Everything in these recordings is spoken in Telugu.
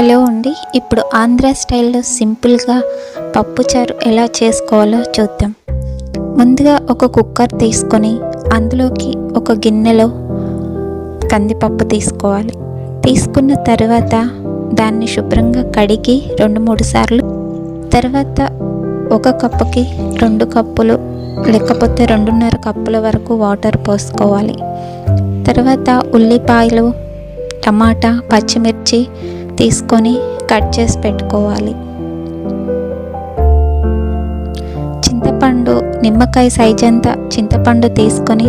హలో అండి ఇప్పుడు ఆంధ్ర స్టైల్లో సింపుల్గా పప్పుచారు ఎలా చేసుకోవాలో చూద్దాం. ముందుగా ఒక కుక్కర్ తీసుకొని అందులోకి ఒక గిన్నెలో కందిపప్పు తీసుకోవాలి. తీసుకున్న తర్వాత దాన్ని శుభ్రంగా కడిగి రెండు మూడు సార్లు తర్వాత ఒక కప్పుకి రెండు కప్పులు లేకపోతే రెండున్నర కప్పుల వరకు వాటర్ పోసుకోవాలి. తర్వాత ఉల్లిపాయలు టమాటా పచ్చిమిర్చి తీసుకొని కట్ చేసి పెట్టుకోవాలి. చింతపండు నిమ్మకాయ సైజ్ అంత చింతపండు తీసుకొని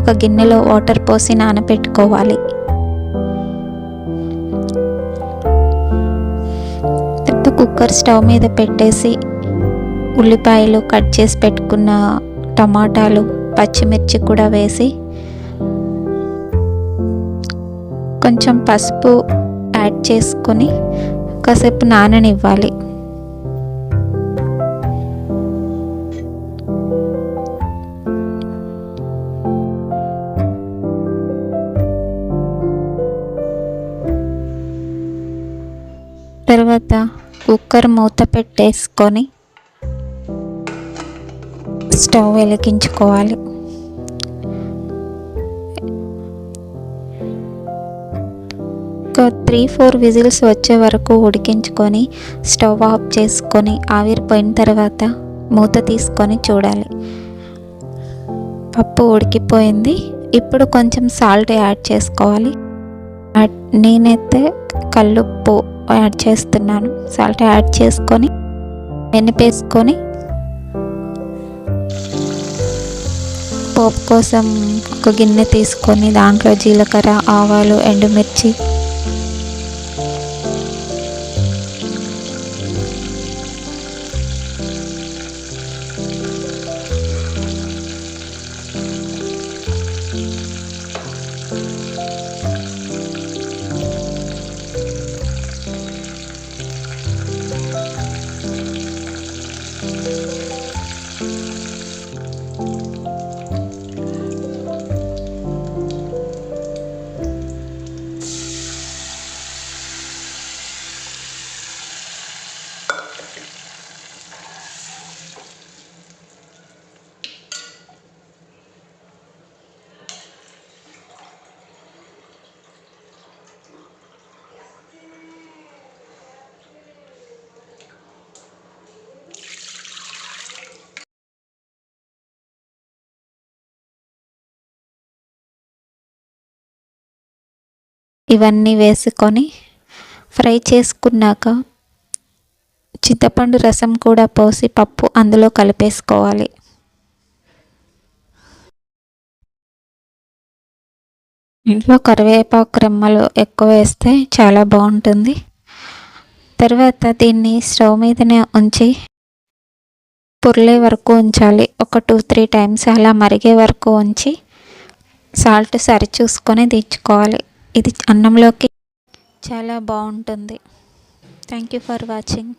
ఒక గిన్నెలో వాటర్ పోసి నానబెట్టుకోవాలి తర్వాత కుక్కర్ స్టవ్ మీద పెట్టేసి ఉల్లిపాయలు కట్ చేసి పెట్టుకున్న టమాటాలు పచ్చిమిర్చి కూడా వేసి కొంచెం పసుపు యాడ్ చేసుకొని కాసేపు నాననివ్వాలి. తర్వాత కుక్కర్ మూత పెట్టేసుకొని స్టవ్ వెలిగించుకోవాలి. ఒక త్రీ ఫోర్ విజిల్స్ వచ్చే వరకు ఉడికించుకొని స్టవ్ ఆఫ్ చేసుకొని ఆవిరిపోయిన తర్వాత మూత తీసుకొని చూడాలి. పప్పు ఉడికిపోయింది. ఇప్పుడు కొంచెం సాల్ట్ యాడ్ చేసుకోవాలి. నేనైతే కల్లుప్పు యాడ్ చేస్తున్నాను. సాల్ట్ యాడ్ చేసుకొని వెనిపేసుకొని పోపు కోసం ఒక గిన్నె తీసుకొని దాంట్లో జీలకర్ర ఆవాలు ఎండుమిర్చి ఇవన్నీ వేసుకొని ఫ్రై చేసుకున్నాక చింతపండు రసం కూడా పోసి పప్పు అందులో కలిపేసుకోవాలి. ఇంట్లో కరివేపాకు రెమ్మలు ఎక్కువ వేస్తే చాలా బాగుంటుంది. తర్వాత దీన్ని స్టవ్ మీదనే ఉంచి పుర్లే వరకు ఉంచాలి. ఒక టూ త్రీ టైమ్స్ అలా మరిగే వరకు ఉంచి సాల్ట్ సరి చూసుకొని దించుకోవాలి. ఇది అన్నంలోకి చాలా బాగుంటుంది. Thank you for watching